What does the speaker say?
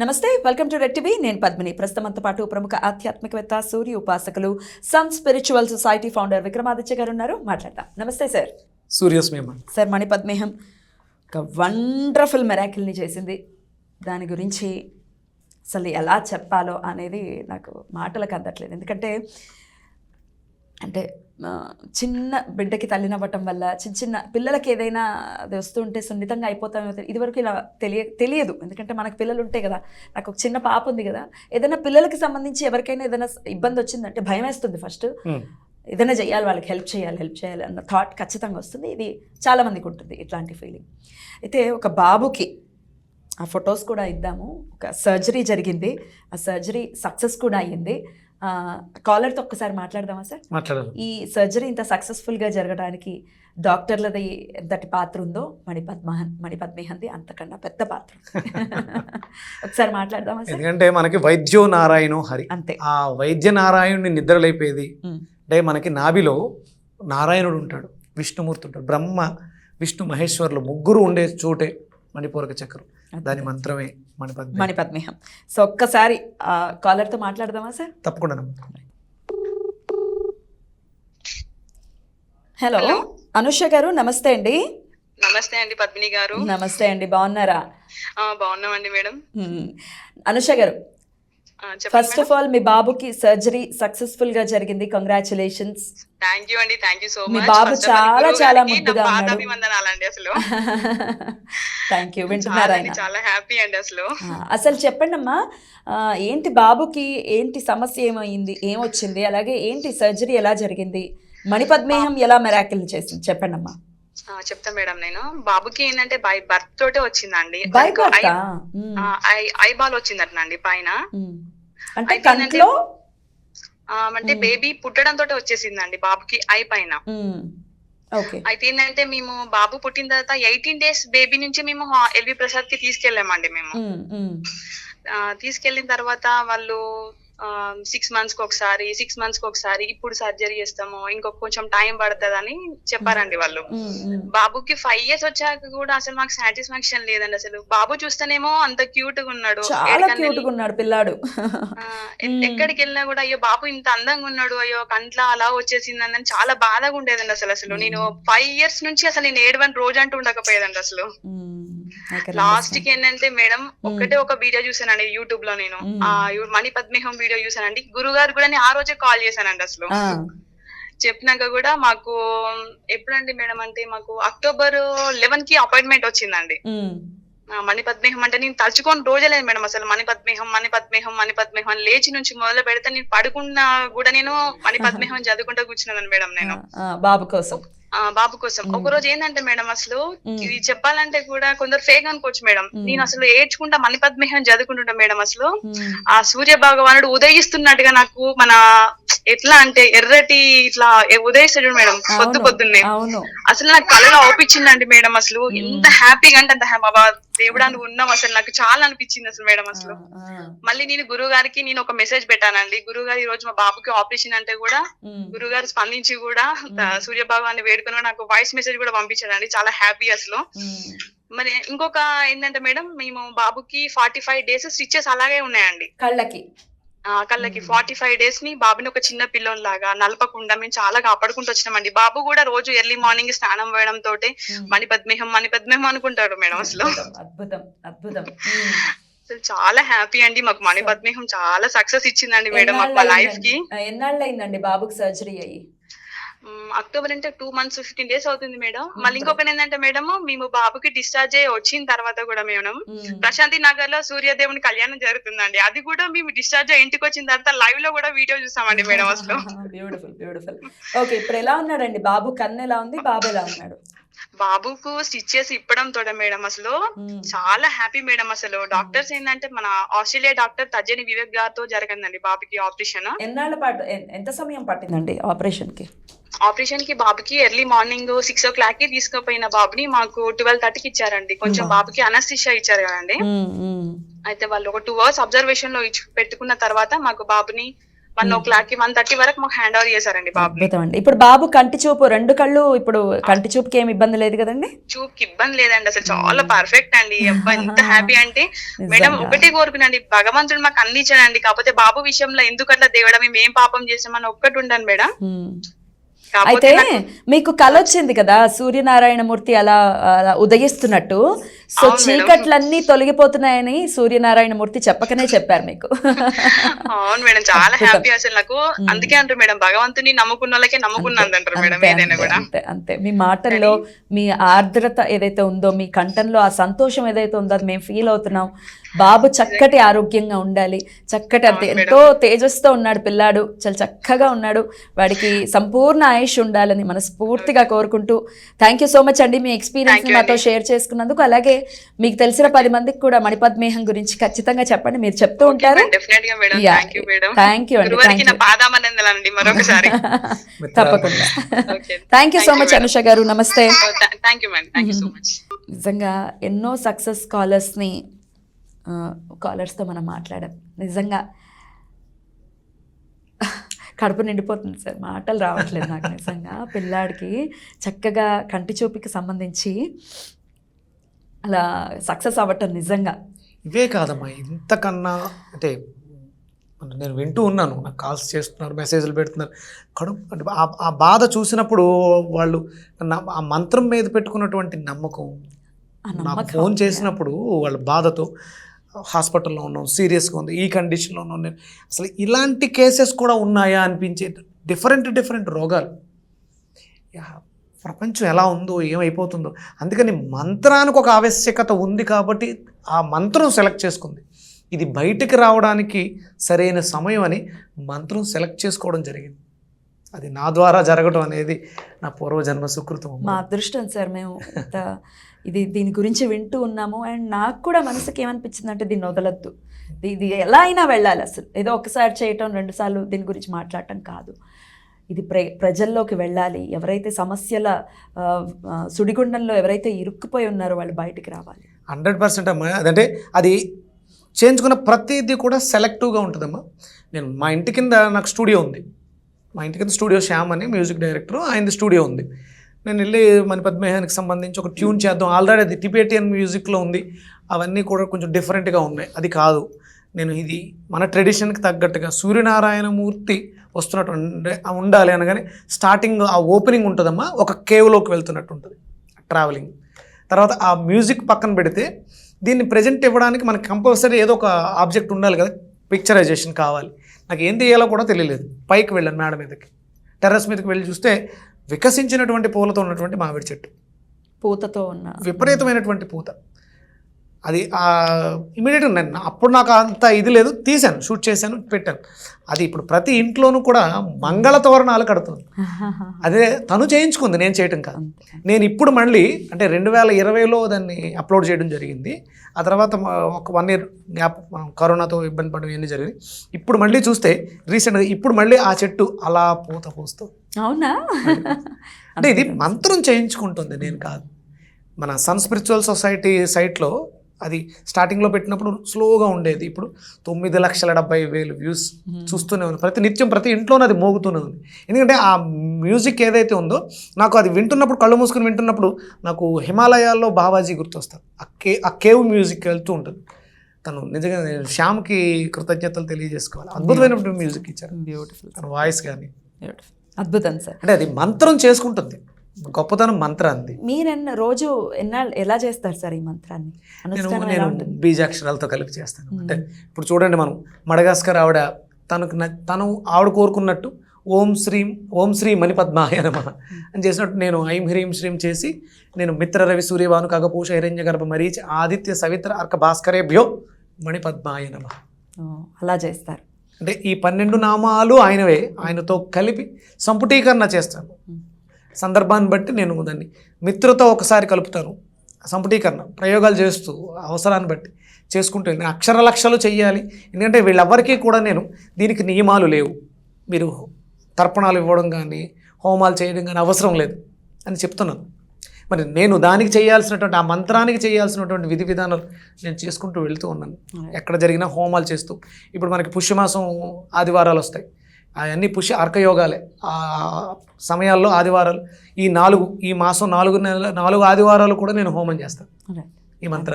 నమస్తే welcome to red TV. నేను పద్మిని. ప్రస్తుతంతో పాటు ప్రముఖ ఆధ్యాత్మికవేత్త సూర్య ఉపాసకులు some spiritual society founder Vikramaditya garu ఉన్నారు మాట్లాడతాం నమస్తే సార్. సూర్యస్మేమ సార్ మణిపద్మేహం. ఒక వండర్ఫుల్ మెరాకిల్ని చేసింది. దాని గురించి అసలు ఎలా చెప్పాలో అనేది నాకు మాటలకు అందట్లేదు. ఎందుకంటే అంటే చిన్న బిడ్డకి తల్లినవ్వటం వల్ల చిన్న చిన్న పిల్లలకి ఏదైనా అది వస్తుంటే సున్నితంగా అయిపోతామో తెలి- ఇదివరకు ఇలా తెలియ తెలియదు. ఎందుకంటే మనకు పిల్లలు ఉంటాయి కదా నాకు ఒక చిన్న పాప ఉంది కదా ఏదైనా పిల్లలకి సంబంధించి ఎవరికైనా ఏదైనా ఇబ్బంది వచ్చిందంటే భయం వేస్తుంది ఫస్ట్. ఏదైనా చేయాలి వాళ్ళకి హెల్ప్ చేయాలి హెల్ప్ చేయాలి అన్న థాట్ ఖచ్చితంగా వస్తుంది. ఇది చాలా మందికి ఉంటుంది ఇట్లాంటి ఫీలింగ్. అయితే ఒక బాబుకి ఆ ఫొటోస్ కూడా ఇద్దాము. ఒక సర్జరీ జరిగింది. ఆ సర్జరీ సక్సెస్ కూడా అయ్యింది. కాలర్తో ఒక్కసారి మాట్లాడదామా సార్? మాట్లాడాలి ఈ సర్జరీ ఇంత సక్సెస్ఫుల్గా జరగడానికి డాక్టర్లది ఎంతటి పాత్ర ఉందో మణిపద్మహన్ మణిపద్మేహంది అంతకన్నా పెద్ద పాత్ర. ఒకసారి మాట్లాడదామా సార్? ఎందుకంటే మనకి వైద్యో నారాయణో హరి. అంతే. ఆ వైద్య నారాయణుని నిద్రలేపేది ఉమ్. అంటే మనకి నాభిలో నారాయణుడు ఉంటాడు విష్ణుమూర్తి ఉంటాడు బ్రహ్మ విష్ణు మహేశ్వరులు ముగ్గురు ఉండే చోటే మణిపూరక చక్రం. దాని మంత్రమే మణిపద్మ మణిపద్మేహం సో ఒక్కసారి కాలర్తో మాట్లాడదామా సార్ తప్పకుండా హలో అనుష గారు నమస్తే అండి. నమస్తే అండి పద్మిని గారు. నమస్తే అండి బాగున్నారా? ఆ, బాగున్నామండి మేడం. అనుష గారు ఫస్ట్ ఆఫ్ ఆల్ మీ బాబుకి సర్జరీ సక్సెస్ఫుల్గా జరిగింది. కంగ్రాచులేషన్స్ థ్యాంక్ యూ అండి. థ్యాంక్ యూ సో మీ మచ్ బాబు of all, చాలా చాలా ముద్దుగా ఉన్నాడు. అసలు. థ్యాంక్ యూ వింటున్నారు చాలా హ్యాపీ అండి అసలు. అసలు చెప్పండి అమ్మా ఏంటి బాబుకి ఏంటి సమస్య ఏమైంది? ఏమొచ్చింది? అలాగే ఏంటి సర్జరీ ఎలా జరిగింది? మణిపద్మేహం ఎలా మెరాకిల్ చేసింది? చెప్పండి అమ్మా చెప్తా మేడం నేను. బాబుకి ఏంటంటే బై బర్త్ తోటే వచ్చిందండి. ఐ- బాల్ వచ్చిందటండి పైన. అంటే కంట్లో? అంటే. బేబీ పుట్టడం తోటే వచ్చేసిందండి బాబుకి ఐ పైన. అయితే ఏంటంటే మేము బాబు పుట్టిన తర్వాత ఎయిటీన్ డేస్ బేబీ నుంచి మేము ఎల్వి ప్రసాద్కి తీసుకెళ్ళామండి మేము. ఆ, తీసుకెళ్ళిన తర్వాత వాళ్ళు సిక్స్ మంత్స్కి ఒకసారి సిక్స్ మంత్స్కి ఒకసారి ఇప్పుడు సర్జరీ చేస్తాము ఇంకొక కొంచెం టైం పడుతుందని చెప్పారండి వాళ్ళు. బాబుకి ఫైవ్ ఇయర్స్ వచ్చాక కూడా అసలు మాకు సాటిస్ఫాక్షన్ లేదండి అసలు. బాబు చూస్తేనేమో అంత క్యూట్గా ఉన్నాడు. చాలా క్యూట్గా ఉన్నాడు పిల్లాడు. ఎక్కడికి వెళ్ళినా కూడా అయ్యో బాబు ఇంత అందంగా ఉన్నాడు అయ్యో కంట్లో అలా వచ్చేసింది అని చాలా బాధగా ఉండేదండి అసలు అసలు. నేను ఫైవ్ ఇయర్స్ నుంచి అసలు నేను ఏడవని రోజు అంటూ ఉండకపోయేదండి అసలు. లాస్ట్కి ఏంటంటే మేడం ఒకటే ఒక వీడియో చూసానండి యూట్యూబ్లో నేను. మ్మ్. ఆ మణి పద్మేహం వీడియో చూసానండి. గురుగారు కూడా నేను ఆ రోజే కాల్ చేశానండి అసలు. చెప్పినాక కూడా మాకు ఎప్పుడండి మేడం అంటే మాకు అక్టోబర్ లెవెన్కి అపాయింట్మెంట్ వచ్చిందండి. ఆ, మణి పద్మేహం అంటే నేను తలుచుకోని రోజే లేదు మేడం అసలు. మణి పద్మేహం మణి పద్మేహం మణి పద్మేహం అని లేచి నుంచి మొదలు పెడితే నేను పడుకున్నా కూడా నేను మణి పద్మేహం చదువుకుంటూ కూర్చున్నాను మేడం నేను. బాబు కోసం. బాబు కోసం. ఒక రోజు ఏంటంటే మేడం అసలు ఇది చెప్పాలంటే కూడా కొందరు ఫేక్ అనుకోవచ్చు మేడం. నేను అసలు ఏడ్చుకుంటా మణి పద్మేహం చదువుకుంటుంటా మేడం అసలు. ఆ సూర్య భగవానుడు ఉదయిస్తున్నట్టుగా నాకు మన ఎట్లా అంటే ఎర్రటి ఇట్లా ఉదయిస్తాడు మేడం పొద్దు పొద్దున్నే. అసలు నాకు కళలో అవుపించిందండి మేడం అసలు. ఎంత హ్యాపీగా అంటే అంత బాబా దేవుడా నువ్వు ఉన్నావు అసలు నాకు చాలా అనిపించింది అసలు మేడం అసలు. మళ్ళీ నేను గురువు గారికి నేను ఒక మెసేజ్ పెట్టానండి. గురువు గారు ఈ రోజు మా బాబుకి ఆపరేషన్ అంటే కూడా గురువు గారు స్పందించి కూడా సూర్య భగవాన్ని వేడుకొని కూడా నాకు వాయిస్ మెసేజ్ కూడా పంపించాడండి. చాలా హ్యాపీ అసలు. మరి ఇంకొక ఏంటంటే మేడం మేము బాబుకి ఫార్టీ ఫైవ్ డేస్ స్టిచెస్ అలాగే ఉన్నాయండి. కళ్ళకి. కళ్ళకి. ఫార్టీ ఫైవ్ డేస్ని బాబుని ఒక చిన్న పిల్లోని లాగా నలపకుండా మేము చాలా కాపాడుకుంటూ వచ్చినామండి. బాబు కూడా రోజు ఎర్లీ మార్నింగ్ స్నానం వేయడం తోటి. మణి పద్మేహం మణి పద్మేహం అనుకుంటాడు మేడం అసలు. అద్భుతం అద్భుతం. అసలు చాలా హ్యాపీ అండి. మాకు మణి పద్మేహం చాలా సక్సెస్ ఇచ్చిందండి మేడం మాకు మా లైఫ్కి. ఎన్నాళ్ళు అయిందండి? బాబుకి సర్జరీ అయ్యి? అక్టోబర్ అంటే టూ మంత్స్ ఫిఫ్టీన్ డేస్ అవుతుంది మేడం. మళ్ళీ ఇంకొకటి ఏంటంటే మేడం మేము బాబుకి డిశ్చార్జ్ అయ్యి వచ్చిన తర్వాత కూడా మేడం. ప్రశాంతి నగర్లో సూర్యదేవుని కళ్యాణం జరుగుతుందండి. అది కూడా మేము డిశ్చార్జ్ అయ్యి ఇంటికి వచ్చిన తర్వాత లైవ్లో కూడా వీడియో చూసామండి మేడం అసలు. బ్యూటిఫుల్ బ్యూటిఫుల్ ఓకే ఇప్పుడు ఎలా ఉన్నాడండి? బాబు కన్ను ఎలా ఉంది? బాబు ఎలా ఉన్నాడు? బాబుకు స్టిచెస్ ఇప్పడం తోడ మేడం అసలు. చాలా హ్యాపీ మేడం అసలు. డాక్టర్స్ ఏంటంటే మన ఆస్ట్రేలియా డాక్టర్ తజ్జని వివేక్ గారితో జరిగిందండి బాబుకి ఆపరేషన్ ఎన్నాళ్ళ పాటు ఎంత సమయం పట్టిందండి ఆపరేషన్కి? ఆపరేషన్కి బాబుకి ఎర్లీ మార్నింగ్ సిక్స్ ఓ క్లాక్కి తీసుకుపోయిన బాబుని మాకు ట్వెల్వ్ థర్టీకి ఇచ్చారండి. కొంచెం బాబుకి అనస్థిషియా ఇచ్చారు కదండి. అయితే వాళ్ళు ఒక టూ అవర్స్ అబ్జర్వేషన్లో పెట్టుకున్న తర్వాత మాకు బాబుని వన్ ఓ క్లాక్కి వన్ థర్టీ వరకు మాకు హ్యాండ్ ఓవర్ చేశారండి బాబు అండి. ఇప్పుడు బాబు కంటి చూపు రెండు కళ్ళు ఇప్పుడు కంటి చూపుకి ఏమి ఇబ్బంది లేదు కదండి? చూపుకి ఇబ్బంది లేదండి. అసలు చాలా పర్ఫెక్ట్ అండి. ఎంత హ్యాపీ అంటే మేడం. ఒకటే కోరుకునండి భగవంతుడు మాకు అన్ని ఇచ్చాడండి. కాకపోతే బాబు విషయంలో ఎందుకు అట్లా దేవుడా మేము ఏం పాపం చేసామని ఒక్కటి ఉండండి మేడం. అయితే మీకు కళ వచ్చింది కదా సూర్యనారాయణమూర్తి అలా అలా ఉదయిస్తున్నట్టు. సో. చీకట్లన్నీ తొలగిపోతున్నాయని సూర్యనారాయణమూర్తి చెప్పకనే చెప్పారు మీకు. అవును మేడం చాలా. హ్యాపీ అసలు నాకు. అందుకే అంటారు మేడం భగవంతుని నమ్ముకున్న వాళ్ళకే నమ్ముకున్నది అంటారు మేడం ఏదైనా కూడా. అంతే అంతే. మీ మాటల్లో మీ ఆర్ద్రత ఏదైతే ఉందో మీ కంఠంలో ఆ సంతోషం ఏదైతే ఉందో అది మేము ఫీల్ అవుతున్నాం. బాబు చక్కటి ఆరోగ్యంగా ఉండాలి. చక్కటి ఎంతో తేజస్తో ఉన్నాడు పిల్లాడు. చాలా చక్కగా ఉన్నాడు. వాడికి సంపూర్ణ ఆయుష్ ఉండాలని మనస్ఫూర్తిగా కోరుకుంటూ థ్యాంక్ యూ సో మచ్ అండి మీ ఎక్స్పీరియన్స్ మాతో. షేర్ చేసుకున్నందుకు. అలాగే మీకు తెలిసిన పది మందికి కూడా మణిపద్మేహం గురించి ఖచ్చితంగా చెప్పండి. మీరు చెప్తూ ఉంటారు. థ్యాంక్ యూ అండి తప్పకుండా. Thank you so much Anusha garu. నమస్తే. మచ్ నిజంగా ఎన్నో సక్సెస్ కాలర్స్ని కాలర్స్తో మనం మాట్లాడాం నిజంగా కడుపు నిండిపోతుంది సార్. మాటలు రావట్లేదు నాకు నిజంగా. పిల్లాడికి చక్కగా కంటి చూపుకి సంబంధించి అలా సక్సెస్ అవ్వటం నిజంగా. ఇవే కాదమ్మా. ఇంతకన్నా అంటే నేను వింటూ ఉన్నాను. నాకు కాల్స్ చేస్తున్నారు మెసేజ్లు పెడుతున్నారు. కడుపు అంటే ఆ- బాధ చూసినప్పుడు వాళ్ళు ఆ మంత్రం మీద పెట్టుకున్నటువంటి నమ్మకం ఫోన్ చేసినప్పుడు వాళ్ళ బాధతో హాస్పిటల్లో ఉన్నాం సీరియస్గా ఉంది ఈ కండిషన్లో ఉన్నాం. నేను అసలు ఇలాంటి కేసెస్ కూడా ఉన్నాయా అనిపించే డిఫరెంట్ డిఫరెంట్ రోగాలు. యా, ప్రపంచం ఎలా ఉందో ఏమైపోతుందో. అందుకని మంత్రానికి ఒక ఆవశ్యకత ఉంది కాబట్టి ఆ మంత్రం సెలెక్ట్ చేసుకుంది. ఇది బయటికి రావడానికి సరైన సమయం అని మంత్రం సెలెక్ట్ చేసుకోవడం జరిగింది. అది నా ద్వారా జరగడం అనేది నా పూర్వజన్మ సుకృతం. మా అదృష్టం సార్ మేము ఇది దీని గురించి వింటూ ఉన్నాము. అండ్ నాకు కూడా మనసుకి ఏమనిపించింది అంటే దీన్ని వదలొద్దు. ఇది- ఎలా అయినా వెళ్ళాలి అసలు. ఏదో ఒకసారి చేయటం రెండుసార్లు దీని గురించి మాట్లాడటం కాదు. ఇది ప్ర ప్రజల్లోకి వెళ్ళాలి. ఎవరైతే సమస్యల సుడిగుండంలో ఎవరైతే ఇరుక్కుపోయి ఉన్నారో వాళ్ళు బయటికి రావాలి. హండ్రెడ్ పర్సెంట్ అమ్మా. అదంటే అది చేయించుకున్న ప్రతిదీ కూడా సెలెక్టివ్గా ఉంటుందమ్మా. నేను మా ఇంటి కింద నాకు స్టూడియో ఉంది. మా ఇంటి కింద స్టూడియో శ్యామ్ అని మ్యూజిక్ డైరెక్టర్. ఆయనది స్టూడియో ఉంది. నేను వెళ్ళి మన పద్మేహానికి సంబంధించి ఒక ట్యూన్ చేద్దాం. ఆల్రెడీ అది టిబేటియన్ మ్యూజిక్లో ఉంది. అవన్నీ కూడా కొంచెం డిఫరెంట్గా ఉన్నాయి. అది కాదు. నేను ఇది మన ట్రెడిషన్కి తగ్గట్టుగా సూర్యనారాయణమూర్తి వస్తున్నట్టు ఉండే- ఉండాలి అనగానే స్టార్టింగ్ ఆ ఓపెనింగ్ ఉంటుందమ్మా. ఒక కేవ్లోకి వెళ్తున్నట్టు ఉంటుంది. ట్రావెలింగ్. తర్వాత ఆ మ్యూజిక్ పక్కన పెడితే దీన్ని ప్రజెంట్ ఇవ్వడానికి మనకి కంపల్సరీ ఏదో ఒక ఆబ్జెక్ట్ ఉండాలి కదా. పిక్చరైజేషన్ కావాలి. నాకు ఏం తీయాలో కూడా తెలియలేదు. పైకి వెళ్ళాను మేడ మీదకి. టెర్రస్ మీదకి వెళ్ళి చూస్తే వికసించినటువంటి పూలతో ఉన్నటువంటి మామిడి చెట్టు. పూతతో ఉన్న విపరీతమైనటువంటి పూత. అది ఇమీడియట్గా నేను అప్పుడు నాకు అంత ఇది లేదు తీశాను షూట్ చేశాను పెట్టాను. అది ఇప్పుడు ప్రతి ఇంట్లోనూ కూడా మంగళ తోరణాలు కడుతుంది అదే తను చేయించుకుంది నేను చేయటం కాదు. నేను ఇప్పుడు మళ్ళీ అంటే రెండు వేల ఇరవైలో దాన్ని అప్లోడ్ చేయడం జరిగింది. ఆ తర్వాత ఒక వన్ ఇయర్ గ్యాప్ కరోనాతో ఇబ్బంది పడడం ఇవన్నీ జరిగింది. ఇప్పుడు మళ్ళీ చూస్తే రీసెంట్గా ఇప్పుడు మళ్ళీ ఆ చెట్టు అలా పూత పూస్తూ. అవునా? అంటే ఇది మంత్రం చేయించుకుంటుంది నేను కాదు. మన సన్ స్పిరిచువల్ సొసైటీ సైట్లో అది స్టార్టింగ్లో పెట్టినప్పుడు స్లోగా ఉండేది. ఇప్పుడు తొమ్మిది లక్షల డెబ్బై వేలు వ్యూస్ చూస్తూనే ఉంది. ప్రతి నిత్యం ప్రతి ఇంట్లోనూ అది మోగుతూనే ఉంది. ఎందుకంటే ఆ మ్యూజిక్ ఏదైతే ఉందో నాకు అది వింటున్నప్పుడు కళ్ళు మూసుకుని వింటున్నప్పుడు నాకు హిమాలయాల్లో బాబాజీ గుర్తొస్తారు. ఆ కే ఆ కేవ్ మ్యూజిక్ వెళ్తూ ఉంటుంది. తను నిజంగా శ్యామ్కి కృతజ్ఞతలు తెలియజేసుకోవాలి. అద్భుతమైనటువంటి మ్యూజిక్ ఇచ్చారు బ్యూటిఫుల్ తన వాయిస్ కానీ అద్భుతం సార్ అంటే అది మంత్రం చేసుకుంటుంది. గొప్పతనం మంత్రాన్ని మీరెన్న రోజు ఎన్నాళ్ళు ఎలా చేస్తారు సార్ ఈ మంత్రాన్ని? నేను నేను బీజాక్షరాలతో కలిపి చేస్తాను. అంటే ఇప్పుడు చూడండి మనం మడగాస్కర్ ఆవిడ తనకు తను ఆవిడ కోరుకున్నట్టు ఓం శ్రీం ఓం శ్రీ మణిపద్మాయ నమ అని చేసినట్టు నేను ఐం హ్రీం శ్రీం చేసి నేను మిత్ర రవి సూర్యభాను కగపూష హిరణ్య గర్భ మరీచి ఆదిత్య సవిత్ర అర్క భాస్కరేభ్యో మణిపద్మాయ నమ. అలా చేస్తారు. అంటే ఈ పన్నెండు నామాలు ఆయనవే. ఆయనతో కలిపి సంపుటీకరణ చేస్తాను. సందర్భాన్ని బట్టి నేను దాన్ని మిత్రుతో ఒకసారి కలుపుతాను. సంపుటీకరణ ప్రయోగాలు చేస్తూ అవసరాన్ని బట్టి చేసుకుంటూ నేను అక్షర లక్షలు చెయ్యాలి. ఎందుకంటే వీళ్ళెవ్వరికీ కూడా నేను దీనికి నియమాలు లేవు. మీరు తర్పణాలు ఇవ్వడం కానీ హోమాలు చేయడం కానీ అవసరం లేదు అని చెప్తున్నాను. మరి నేను దానికి చేయాల్సినటువంటి ఆ మంత్రానికి చేయాల్సినటువంటి విధి విధానాలు నేను చేసుకుంటూ వెళ్తూ ఉన్నాను. ఎక్కడ జరిగినా హోమాలు చేస్తూ. ఇప్పుడు మనకి పుష్యమాసం ఆదివారాలు వస్తాయి. అవన్నీ పుషి అర్కయోగాలే. ఆ సమయాల్లో ఆదివారాలు ఈ నాలుగు ఈ మాసం నాలుగు నెలల నాలుగు ఆదివారాలు కూడా నేను హోమం చేస్తాను. ఈ మంత్రాన్ని.